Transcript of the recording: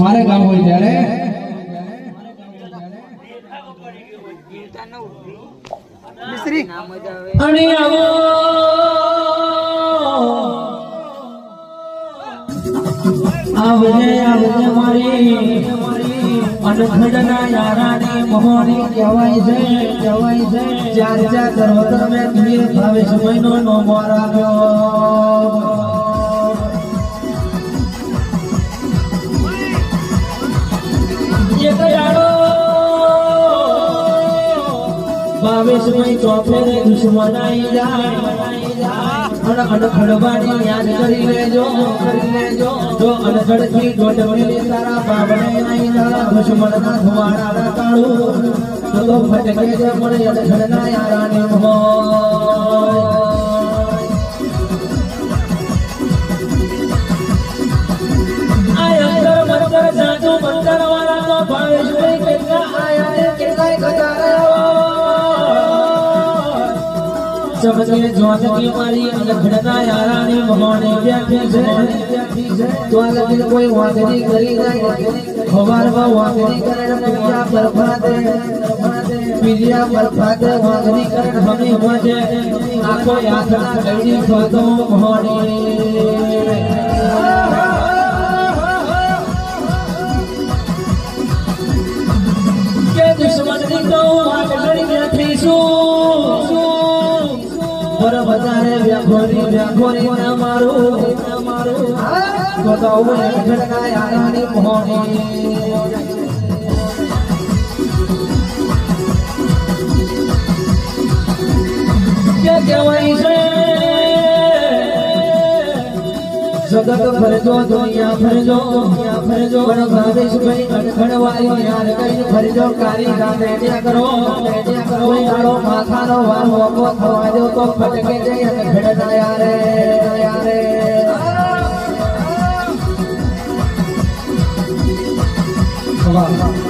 મારે કામ હોય ત્યારે. અને આવો આવજે આવજે મારી અનખડના યારાની મોહની કહેવાય છે કહેવાય છે. ચાર ચાર કરો તમે ભાવે સમયનો નો મોર અણખડવાની યાદ કરી લેજો કરી લેજો. તો ફટકે છે પણ અણખડના યારાને ચમકે જ્યોતની મારી અનખડના યારાની મોહને બેઠી છે. તો આ લગીન કોઈ વાંદરી કરી જાય ખબરમાં વાંદરી કરે ને પીડિયા બરફાતે પીડિયા બરફાતે વાંદરી કરે હમી હોજે આખો યાત્રા ગઈડી ફતો મોહની પર વધારે વ્યાખોરી વ્યાખોરી ના મારું, તો તો હું ઘટના યારાની મોહની જગત ફરજો, દુનિયા ફરજો દુનિયા ફરજો. પણ ભાવેશ ભાઈ વાળી યાર કઈ ફરજો કારી ત્યાં કરો. કોઈ દાડો માથાનો વાર મોકો થવા દો તો ફટકે જઈ અડખડ ના રે યારે. વાહ